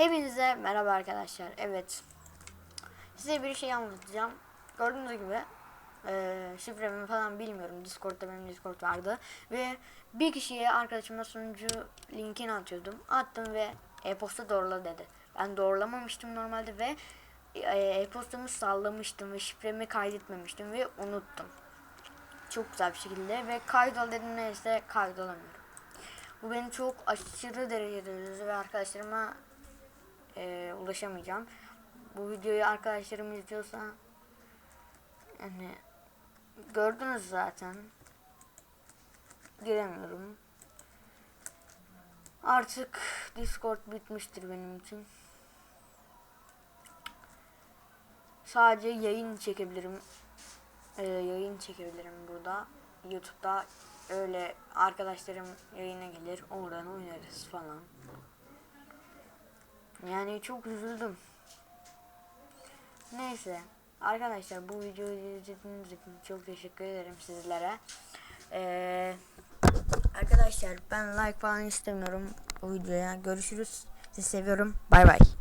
Hepinize merhaba arkadaşlar. Evet. Size bir şey anlatacağım. Gördüğünüz gibi eee şifremi falan bilmiyorum. Discord'da benim Discord vardı. Ve bir kişiye arkadaşıma sunucu linkini atıyordum. Attım ve e-posta doğrula dedi. Ben doğrulamamıştım normalde ve e, e-postamı sallamıştım ve şifremi kaydetmemiştim ve unuttum. Çok güzel bir şekilde ve kaydol dedim neyse kaydolamıyorum. Bu beni çok aşırı derecede üzdü ve arkadaşlarıma e, ulaşamayacağım. Bu videoyu arkadaşlarım izliyorsa yani gördünüz zaten. Giremiyorum. Artık Discord bitmiştir benim için. Sadece yayın çekebilirim. Ee, yayın çekebilirim burada. YouTube'da öyle arkadaşlarım yayına gelir. Oradan oynarız falan. Yani çok üzüldüm. Neyse. Arkadaşlar bu videoyu izlediğiniz için çok teşekkür ederim sizlere. Ee, arkadaşlar ben like falan istemiyorum bu videoya. Görüşürüz. Sizi seviyorum. Bay bay.